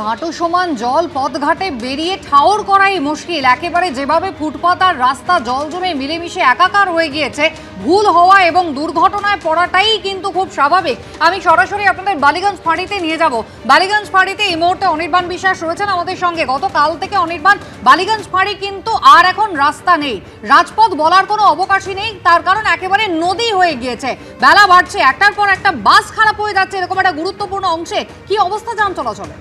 হাঁটু সমান জল পথঘাটে বেরিয়ে ঠাওর করাই মুশকিল। একেবারে যেভাবে ফুটপাত আর রাস্তা জল জমে মিলেমিশে একাকার হয়ে গিয়েছে, ভুল হওয়া এবং দুর্ঘটনায় পড়াটাই কিন্তু খুব স্বাভাবিক। আমি সরাসরি আপনাদের বালিগঞ্জ ফাঁড়িতে নিয়ে যাব। বালিগঞ্জ ফাঁড়িতে এই মুহূর্তে অনির্বাণ বিশ্বাস রয়েছেন আমাদের সঙ্গে। গতকাল থেকে অনির্বাণ, বালিগঞ্জ ফাঁড়ি কিন্তু আর এখন রাস্তা নেই। রাজপথ বলার কোনো অবকাশই নেই, তার কারণ একেবারে নদী হয়ে গিয়েছে। বেলা বাড়ছে, একটার পর একটা বাস খারাপ হয়ে যাচ্ছে, এরকম একটা গুরুত্বপূর্ণ অংশে। কি অবস্থা যান চলাচলে?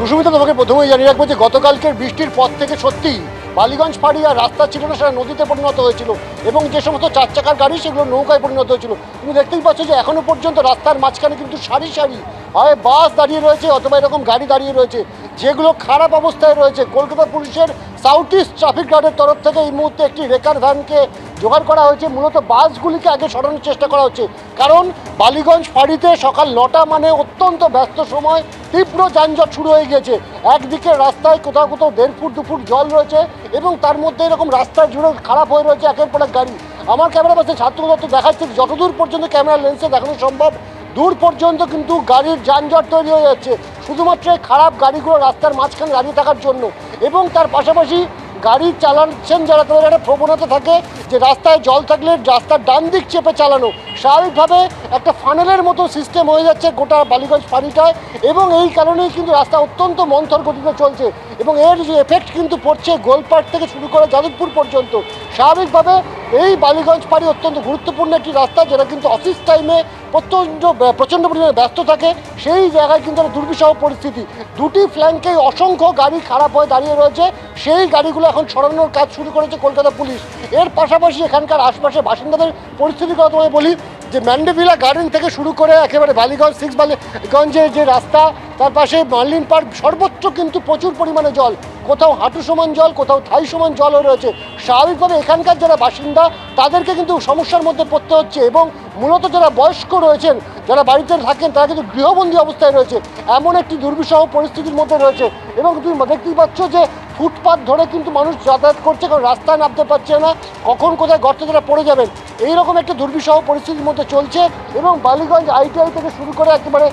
কুসুমিতা তোমাকে প্রথমেই জানিয়ে রাখব যে গতকালকের বৃষ্টির পর থেকে সত্যি বালিগঞ্জ ফাঁড়ি আর রাস্তা ছিল না সেটা নদীতে পরিণত হয়েছিল এবং যে সমস্ত চার চাকার গাড়ি, সেগুলো নৌকায় পরিণত হয়েছিল। তুমি দেখতেই পাচ্ছ যে এখনও পর্যন্ত রাস্তার মাঝখানে কিন্তু সারি সারি হয় বাস দাঁড়িয়ে রয়েছে অথবা এরকম গাড়ি দাঁড়িয়ে রয়েছে, যেগুলো খারাপ অবস্থায় রয়েছে। কলকাতা পুলিশের সাউথ ইস্ট ট্রাফিক গার্ডের তরফ থেকে এই মুহূর্তে একটি রেকার ভ্যানকে জোগাড় করা হয়েছে। মূলত বাসগুলিকে আগে সরানোর চেষ্টা করা হচ্ছে। কারণ বালিগঞ্জ ফাঁড়িতে সকাল নটা মানে অত্যন্ত ব্যস্ত সময়, তীব্র যানজট শুরু হয়ে গিয়েছে। একদিকে রাস্তায় কোথাও কোথাও দেড় ফুট দু ফুট জল রয়েছে এবং তার মধ্যে এরকম রাস্তা জুড়ে খারাপ হয়ে রয়েছে, একের পর এক গাড়ি। আমার ক্যামেরা পাশে ছাত্র দত্ত দেখাচ্ছে, যতদূর পর্যন্ত ক্যামেরা লেন্সে দেখানো সম্ভব, দূর পর্যন্ত কিন্তু গাড়ির যানজট তৈরি হয়ে যাচ্ছে। শুধুমাত্র খারাপ গাড়িগুলো রাস্তার মাঝখানে দাঁড়িয়ে থাকার জন্য। এবং তার পাশাপাশি গাড়ি চালাচ্ছেন যারা, তাদের একটা প্রবণতা থাকে যে রাস্তায় জল থাকলে রাস্তার ডান দিক চেপে চালানো। স্বাভাবিকভাবে একটা ফানেলের মতো সিস্টেম হয়ে যাচ্ছে গোটা বালিগঞ্জ পানিটায় এবং এই কারণেই কিন্তু রাস্তা অত্যন্ত মন্থর গতিতে চলছে এবং এর যে এফেক্ট কিন্তু পড়ছে গোলপাট থেকে শুরু করে যাদবপুর পর্যন্ত। স্বাভাবিকভাবে এই বালিগঞ্জ ফাঁড়ি অত্যন্ত গুরুত্বপূর্ণ একটি রাস্তা, যেটা কিন্তু অফিস টাইমে প্রচণ্ড প্রচণ্ড পরিমাণে ব্যস্ত থাকে। সেই জায়গায় কিন্তু একটা দুর্বিষহ পরিস্থিতি। দুটি ফ্ল্যাঙ্কেই অসংখ্য গাড়ি খারাপ হয়ে দাঁড়িয়ে রয়েছে। সেই গাড়িগুলো এখন সরানোর কাজ শুরু করেছে কলকাতা পুলিশ। এর পাশাপাশি এখানকার আশপাশের বাসিন্দাদের পরিস্থিতির কথা তোমায় বলি, যে ম্যান্ডেভিলা গার্ডেন থেকে শুরু করে একেবারে বালিগঞ্জ, সিক্স বালিগঞ্জের যে রাস্তা, তার পাশে মার্লিন পার্ক, সর্বোচ্চ কিন্তু প্রচুর পরিমাণে জল। কোথাও হাঁটু সমান জল, কোথাও থাই সমান জলও রয়েছে। স্বাভাবিকভাবে এখানকার যারা বাসিন্দা, তাদেরকে কিন্তু সমস্যার মধ্যে পড়তে হচ্ছে এবং মূলত যারা বয়স্ক রয়েছেন, যারা বাড়িতে থাকেন, তারা কিন্তু গৃহবন্দী অবস্থায় রয়েছে। এমন একটি দুর্বিষহ পরিস্থিতির মধ্যে রয়েছে এবং তুমি দেখতেই পাচ্ছ যে ফুটপাথ ধরে কিন্তু মানুষ যাতায়াত করছে, কারণ রাস্তায় নামতে পারছে না। কখন কোথায় গর্তে তারা পড়ে যাবেন? এইরকম একটা দুর্বিষহ পরিস্থিতির মধ্যে চলছে এবং বালিগঞ্জ আইটিআই থেকে শুরু করে একেবারে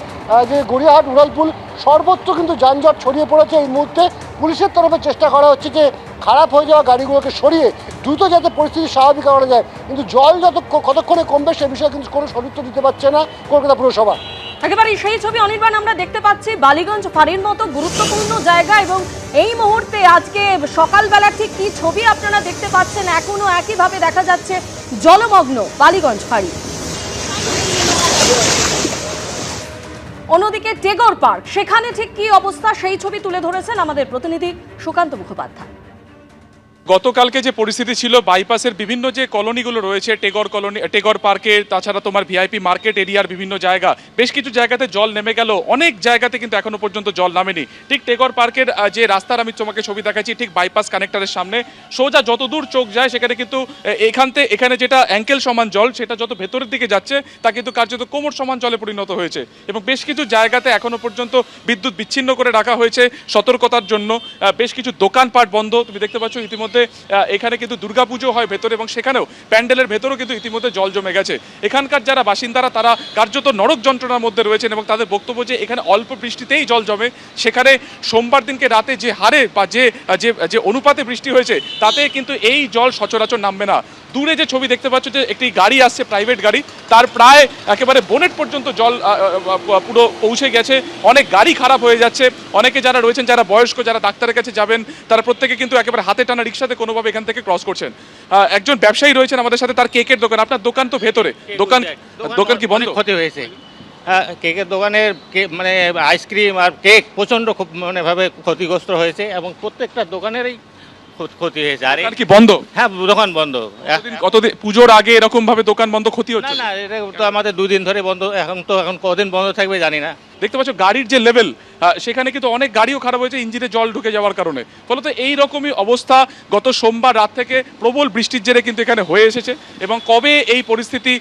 যে গড়িয়াহাট, উড়ালপুল, সর্বত্র কিন্তু যানজট ছড়িয়ে পড়েছে এই মুহূর্তে। পুলিশের তরফে চেষ্টা করা হচ্ছে যে খারাপ হয়ে যাওয়া গাড়িগুলোকে সরিয়ে দ্রুত যাতে পরিস্থিতি স্বাভাবিক করা যায়। কিন্তু জল যত কতক্ষণে কমবে সে বিষয়ে কিন্তু কোনো সদুত্তর দিতে পারছে না কলকাতা পুরসভা। একেবারে সেই ছবি অনির্বাণ আমরা দেখতে পাচ্ছি বালিগঞ্জ ফাঁড়ির মতো গুরুত্বপূর্ণ জায়গা এবং এই মুহূর্তে আজকে সকালবেলা ঠিক কি ছবি আপনারা দেখতে পাচ্ছেন? এখনও একইভাবে দেখা যাচ্ছে জলমগ্ন বালিগঞ্জ ফাঁড়ি। অন্যদিকে টেগর পার্ক, সেখানে ঠিক কি অবস্থা? সেই ছবি তুলে ধরেছেন আমাদের প্রতিনিধি সুকান্ত মুখোপাধ্যায়। গতকালকে যে পরিস্থিতি ছিল, বাইপাসের বিভিন্ন যে কলোনিগুলো রয়েছে, টেগর কলোনি, টেগর পার্কের তাছাড়া তোমার ভিআইপি মার্কেট এরিয়ার বিভিন্ন জায়গা, বেশ কিছু জায়গাতে জল নেমে গেল। অনেক জায়গাতে কিন্তু এখনও পর্যন্ত জল নামেনি। ঠিক টেগর পার্কের যে রাস্তার আমি তোমাকে ছবি দেখাচ্ছি, ঠিক বাইপাস কানেক্টরের সামনে, সোজা যত দূর চোখ যায়, সেখানে কিন্তু এখানতে এখানে যেটা অ্যাঙ্কেল সমান জল, সেটা যত ভেতরের দিকে যাচ্ছে, তা কিন্তু কার্যত কোমর সমান জলে পরিণত হয়েছে। এবং বেশ কিছু জায়গাতে এখনও পর্যন্ত বিদ্যুৎ বিচ্ছিন্ন করে রাখা হয়েছে সতর্কতার জন্য। বেশ কিছু দোকানপাট বন্ধ, তুমি দেখতে পাচ্ছ, ইতিমধ্যে আহ, এখানে কিন্তু দুর্গাপুজো হয় ভেতরে এবং সেখানেও প্যান্ডেলের ভেতরেও কিন্তু ইতিমধ্যে জল জমে গেছে। এখানকার যারা বাসিন্দারা তারা কার্যত নরক যন্ত্রণার মধ্যে রয়েছেন এবং তাদের বক্তব্য যে এখানে অল্প বৃষ্টিতেই জল জমে সেখানে সোমবার দিনকে রাতে যে হারে বা যে যে অনুপাতে বৃষ্টি হয়েছে তাতে কিন্তু এই জল সচরাচর নামবে না। দূরে যে ছবি দেখতে পাচ্ছ যে একটি গাড়ি আসছে প্রাইভেট গাড়ি তার প্রায় একেবারে বোনেট পর্যন্ত জল পুরো পৌঁছে গেছে। অনেক গাড়ি খারাপ হয়ে যাচ্ছে। অনেকে যারা রয়েছেন যারা বয়স্ক যারা ডাক্তারের কাছে যাবেন তারা প্রত্যেকে কিন্তু একেবারে হাতে টানা রিক্সাতে কোনোভাবে এখান থেকে ক্রস করছেন। একজন ব্যবসায়ী রয়েছেন আমাদের সাথে তার কেকের দোকান। আপনার দোকান তো ভেতরে। দোকান দোকান কি বন্ধ? ক্ষতি হয়েছে। হ্যাঁ, কেকের দোকানের মানে আইসক্রিম আর কেক প্রচণ্ড খুব মানে ভাবে ক্ষতিগ্রস্ত হয়েছে এবং প্রত্যেকটা দোকানেরই ক্ষতি হয়েছে। আর এই- দোকান কি বন্ধ? হ্যাঁ দোকান বন্ধ। কতদিন- কতদিন পুজোর আগে এরকম ভাবে দোকান বন্ধ ক্ষতি না হচ্ছে? না এটা তো আমাদের দুদিন ধরে বন্ধ এখন তো এখন কদিন বন্ধ থাকবে জানি না। দেখতে পাচ্ছ, গাড়ির যে লেভেল সেখানে কিন্তু অনেক গাড়িও খারাপ হয়েছে, ইঞ্জিনে জল ঢুকে যাওয়ার কারণে। ফলত এই রকমই অবস্থা গত সোমবার রাত থেকে প্রবল বৃষ্টির জেরে কিন্তু এখানে হয়ে এসেছে এবং কবে এই পরিস্থিতি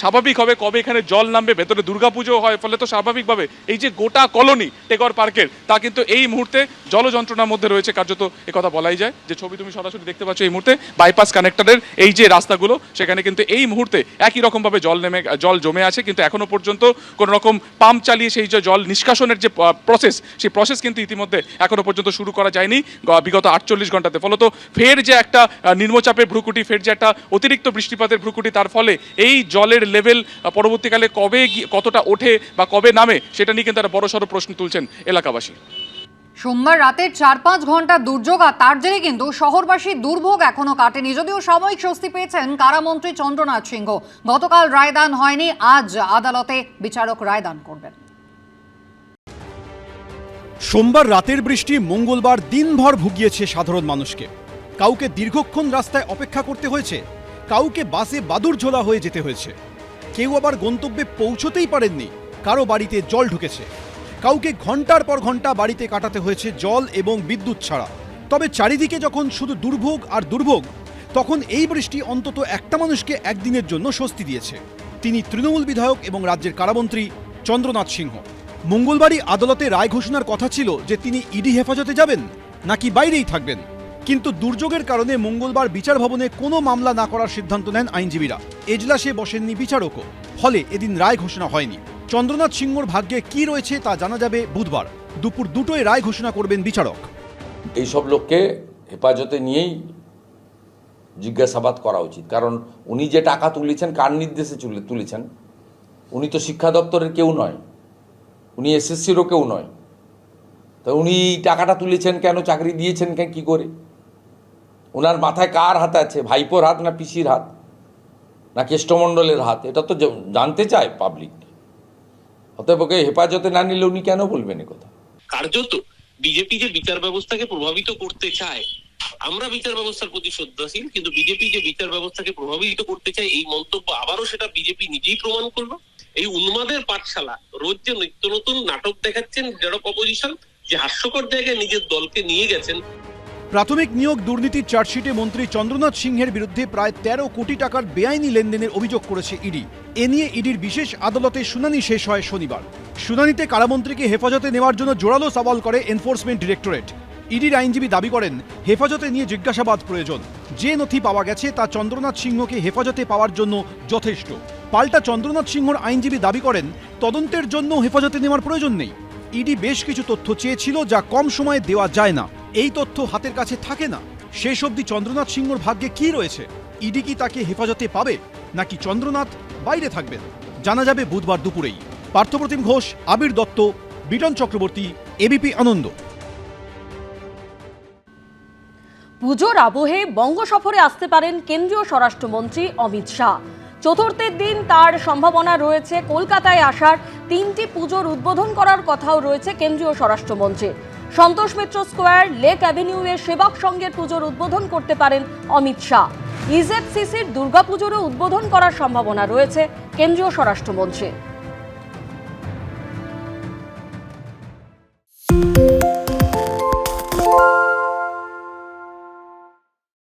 স্বাভাবিক হবে, কবে এখানে জল নামবে, ভেতরে দুর্গাপুজো হয়, ফলে তো স্বাভাবিকভাবে এই যে গোটা কলোনি টেগর পার্কের, তা কিন্তু এই মুহূর্তে জল যন্ত্রণার মধ্যে রয়েছে, কার্যত কথা বলাই যায়। যে ছবি তুমি সরাসরি দেখতে পাচ্ছ এই মুহূর্তে বাইপাস কানেক্টরের এই যে রাস্তাগুলো, সেখানে কিন্তু এই মুহূর্তে একই রকমভাবে জল নেমে, জল জমে আছে, কিন্তু এখনও পর্যন্ত কোনো রকম পাম্প চালিয়ে সেই যে জল নিষ্কাশনের যে প্রসেস সেই প্রসেস কিন্তু ইতিমধ্যে এখনও পর্যন্ত শুরু করা যায়নি। বিগত আটচল্লিশ ঘন্টাতে। ফলত ফের যে একটা নিম্নচাপের ভ্রুকুটি, ফের যে একটা অতিরিক্ত বৃষ্টিপাতের ভ্রুকুটি, তার ফলে এই জলের লেভেল পরবর্তীকালে কবে কতটা ওঠে বা কবে নামে, সেটা নিয়ে কিন্তু একটা বড়সড় প্রশ্ন তুলছেন এলাকাবাসী। সোমবার রাতে চার পাঁচ ঘণ্টা দুর্যোগ আর তার জেরে কিন্তু শহরবাসী দুর্ভোগ এখনও কাটেনি। যদিও সাময়িক স্বস্তি পেয়েছেন কারামন্ত্রী চন্দ্রনাথ সিংহ। গতকাল রায়দান হয়নি। আজ আদালতে বিচারক রায়দান করবেন। সোমবার রাতের বৃষ্টি মঙ্গলবার দিনভর ভুগিয়েছে সাধারণ মানুষকে। কাউকে দীর্ঘক্ষণ রাস্তায় অপেক্ষা করতে হয়েছে, কাউকে বাসে বাদুর ঝোলা হয়ে যেতে হয়েছে। কেউ আবার গন্তব্যে পৌঁছতেই পারেননি, কারও বাড়িতে জল ঢুকেছে। কাউকে ঘণ্টার পর ঘণ্টা বাড়িতে কাটাতে হয়েছে জল এবং বিদ্যুৎ ছাড়া। তবে চারিদিকে যখন শুধু দুর্ভোগ আর দুর্ভোগ, তখন এই বৃষ্টি অন্তত একটা মানুষকে একদিনের জন্য স্বস্তি দিয়েছে। তিনি তৃণমূল বিধায়ক এবং রাজ্যের কারামন্ত্রী চন্দ্রনাথ সিংহ। মঙ্গলবারই আদালতে রায় ঘোষণার কথা ছিল যে তিনি ইডি হেফাজতে যাবেন, নাকি বাইরেই থাকবেন। কিন্তু দুর্যোগের কারণে মঙ্গলবার বিচার ভবনে কোনো মামলা না করার সিদ্ধান্ত নেন আইনজীবীরা। এজলাসে বসেননি বিচারকও। ফলে এদিন রায় ঘোষণা হয়নি। চন্দ্রনাথ সিংহর ভাগ্যে কি রয়েছে তা জানা যাবে বুধবার। দুপুর দুটোয় রায় ঘোষণা করবেন বিচারক। এইসব লোককে হেফাজতে নিয়েই জিজ্ঞাসাবাদ করা উচিত। কারণ উনি যে টাকা তুলেছেন, কার নির্দেশে তুলেছেন? উনি তো শিক্ষা দপ্তরের কেউ নয়। উনি এসএসসিরও কেউ নয়। তা উনি টাকাটা তুলেছেন কেন, চাকরি দিয়েছেন কেন, কী করে? ওনার মাথায় কার হাত আছে, ভাইপোর হাত না পিসির হাত? না কেষ্টমণ্ডলের হাত? এটা তো জানতে চায় পাবলিক অতএব ওকে হেফাজতে না নিলে উনি কেন বলবেন কথা? কার্যত বিজেপি যে বিচার ব্যবস্থাকে প্রভাবিত করতে চায় আমরা বিচার ব্যবস্থার প্রতি শ্রদ্ধাশীল, কিন্তু বিজেপি যে বিচার ব্যবস্থাকে প্রভাবিত করতে চায়, এই মন্তব্য আবারও সেটা বিজেপি নিজেই প্রমাণ করল। এই উন্মাদের পাঠশালা, রোজ যে নিত্য নতুন নাটক দেখাচ্ছেন জেরক অপোজিশন যে হাস্যকর জায়গায় নিজের দলকে নিয়ে গেছেন। প্রাথমিক নিয়োগ দুর্নীতির চার্জশিটে মন্ত্রী চন্দ্রনাথ সিংহের বিরুদ্ধে প্রায় তেরো কোটি টাকার বেআইনি লেনদেনের অভিযোগ করেছে ইডি। এ নিয়ে ইডির বিশেষ আদালতে শুনানি শেষ হয় শনিবার। শুনানিতে কারামন্ত্রীকে হেফাজতে নেওয়ার জন্য জোরালো সওয়াল করে এনফোর্সমেন্ট ডিরেক্টরেট। ইডির আইনজীবী দাবি করেন, হেফাজতে নিয়ে জিজ্ঞাসাবাদ প্রয়োজন। যে নথি পাওয়া গেছে তা চন্দ্রনাথ সিংহকে হেফাজতে পাওয়ার জন্য যথেষ্ট। পাল্টা চন্দ্রনাথ সিংহর আইনজীবী দাবি করেন, তদন্তের জন্য হেফাজতে নেওয়ার প্রয়োজন নেই। ইডি বেশ কিছু তথ্য চেয়েছিল যা কম সময়ে দেওয়া যায় না। এই তথ্য হাতের কাছে থাকে না। শেষ অবধি চন্দ্রনাথ সিংহর ভাগ্যে কি রয়েছে? ইডি কি তাকে হেফাজতে পাবে, নাকি চন্দ্রনাথ বাইরে থাকবেন? জানা যাবে বুধবার দুপুরেই। পার্থপ্রতিম ঘোষ, আবির দত্ত, বিটন চক্রবর্তী, এবিপি আনন্দ। পুজোর আবহে বঙ্গ সফরে আসতে পারেন কেন্দ্রীয় স্বরাষ্ট্রমন্ত্রী অমিত শাহ। চতুর্থের দিন তার সম্ভাবনা রয়েছে কলকাতায় আসার। তিনটি পুজোর উদ্বোধন করার কথাও রয়েছে কেন্দ্রীয় স্বরাষ্ট্রমন্ত্রী। Santosh Mitra square, lake avenue এর সেবক সংঘের পুজোর উদ্বোধন করতে পারেন অমিত শাহ। ইজেডসিসির দুর্গাপুজোরও উদ্বোধন করার সম্ভাবনা রয়েছে কেন্দ্রীয় স্বরাষ্ট্রমন্ত্রী